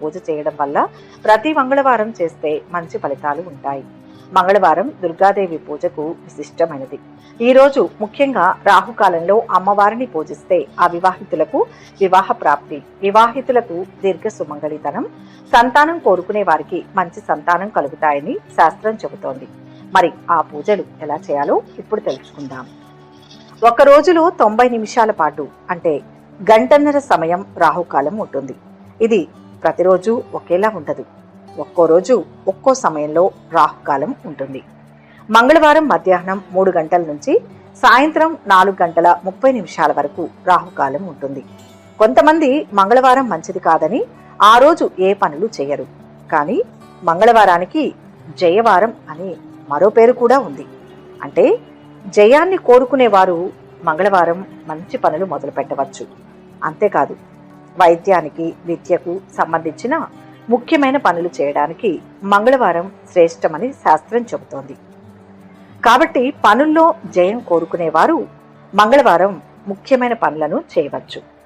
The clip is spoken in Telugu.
పూజ చేయడం వల్ల ప్రతి మంగళవారం చేస్తే మంచి ఫలితాలు ఉంటాయి. మంగళవారం దుర్గాదేవి పూజకు విశిష్టమైనది. ఈ రోజు ముఖ్యంగా రాహుకాలంలో అమ్మవారిని పూజిస్తే అవివాహితులకు వివాహ ప్రాప్తి వివాహితులకు దీర్ఘ సుమంగళితనం సంతానం కోరుకునే వారికి మంచి సంతానం కలుగుతాయని శాస్త్రం చెబుతోంది. మరి ఆ పూజలు ఎలా చేయాలో ఇప్పుడు తెలుసుకుందాం. ఒక రోజులో తొంభై నిమిషాల పాటు అంటే గంటన్నర సమయం రాహుకాలం ఉంటుంది. ఇది ప్రతిరోజు ఒకేలా ఉండదు. ఒక్కో రోజు ఒక్కో సమయంలో రాహుకాలం ఉంటుంది. మంగళవారం మధ్యాహ్నం మూడు గంటల నుంచి సాయంత్రం నాలుగు గంటల ముప్పై నిమిషాల వరకు రాహుకాలం ఉంటుంది. కొంతమంది మంగళవారం మంచిది కాదని ఆ రోజు ఏ పనులు చేయరు. కానీ మంగళవారానికి జయవారం అని మరో పేరు కూడా ఉంది. అంటే జయాన్ని కోరుకునేవారు మంగళవారం మంచి పనులు మొదలు పెట్టవచ్చు అంతేకాదు వైద్యానికి విద్యకు సంబంధించిన ముఖ్యమైన పనులు చేయడానికి మంగళవారం శ్రేష్టమని శాస్త్రం చెబుతోంది. కాబట్టి పనుల్లో జయం కోరుకునేవారు మంగళవారం ముఖ్యమైన పనులను చేయవచ్చు.